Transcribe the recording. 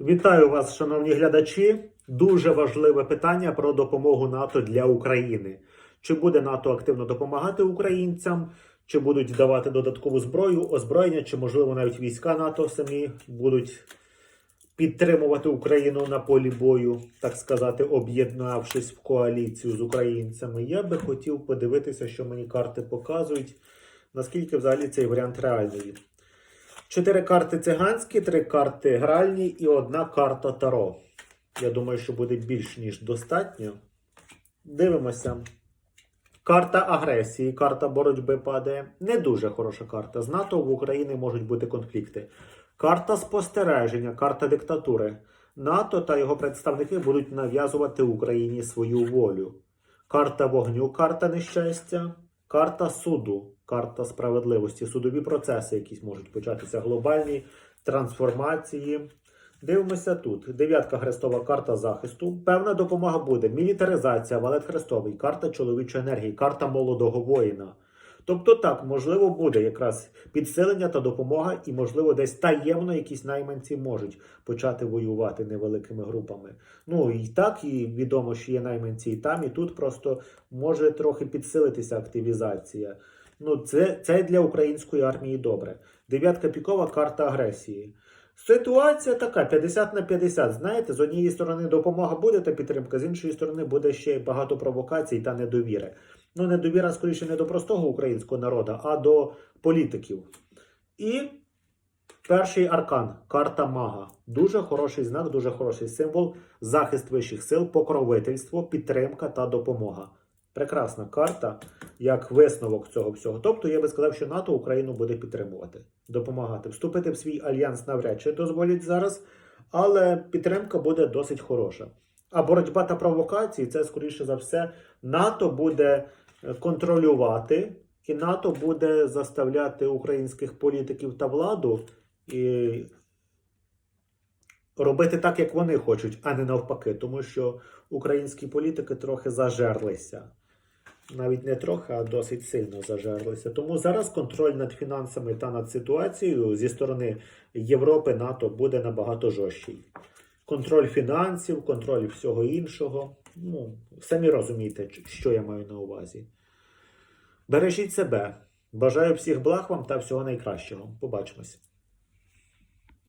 Вітаю вас, шановні глядачі. Дуже важливе питання про допомогу НАТО для України. Чи буде НАТО активно допомагати українцям, чи будуть давати додаткову зброю, озброєння, чи можливо навіть війська НАТО самі будуть підтримувати Україну на полі бою, так сказати, об'єднавшись в коаліцію з українцями. Я би хотів подивитися, що мені карти показують, наскільки взагалі цей варіант реальний. Чотири карти циганські, три карти гральні і одна карта Таро. Я думаю, що буде більш ніж достатньо. Дивимося. Карта агресії, карта боротьби падає. Не дуже хороша карта. З НАТО в Україні можуть бути конфлікти. Карта спостереження, карта диктатури. НАТО та його представники будуть нав'язувати Україні свою волю. Карта вогню, карта нещастя, карта суду, карта справедливості, судові процеси, якісь можуть початися, глобальні трансформації. Дивимося тут. Дев'ятка хрестова карта захисту. Певна допомога буде. Мілітаризація, валет хрестовий, карта чоловічої енергії, карта молодого воїна. Тобто, так, можливо, буде якраз підсилення та допомога, і, можливо, десь таємно якісь найманці можуть почати воювати невеликими групами. Ну і так, і відомо, що є найманці і там, і тут просто може трохи підсилитися активізація. Ну, це, це для української армії добре. Дев'ятка пікова карта агресії. Ситуація така 50 на 50. Знаєте, з однієї сторони допомога буде та підтримка, з іншої сторони буде ще багато провокацій та недовіри. Ну, недовіра, скоріше, не до простого українського народу, а до політиків. І перший аркан карта мага. Дуже хороший знак, дуже хороший символ, захист вищих сил, покровительство, підтримка та допомога. Прекрасна карта як висновок цього всього. Тобто, я би сказав, що НАТО Україну буде підтримувати, допомагати. Вступити в свій альянс навряд чи дозволять зараз, але підтримка буде досить хороша. А боротьба та провокації це, скоріше за все, НАТО буде е, контролювати, і НАТО буде заставляти українських політиків та владу і робити так, як вони хочуть, а не навпаки, тому що українські політики трохи зажерлися. Навіть не трохи, а досить сильно зажерлися. Тому зараз контроль над фінансами та над ситуацією зі сторони Європи, НАТО буде набагато жорсткий. Контроль фінансів, контроль всього іншого. Ну, самі розумієте, що я маю на увазі. Бережіть себе. Бажаю всіх благ вам та всього найкращого. Побачимось.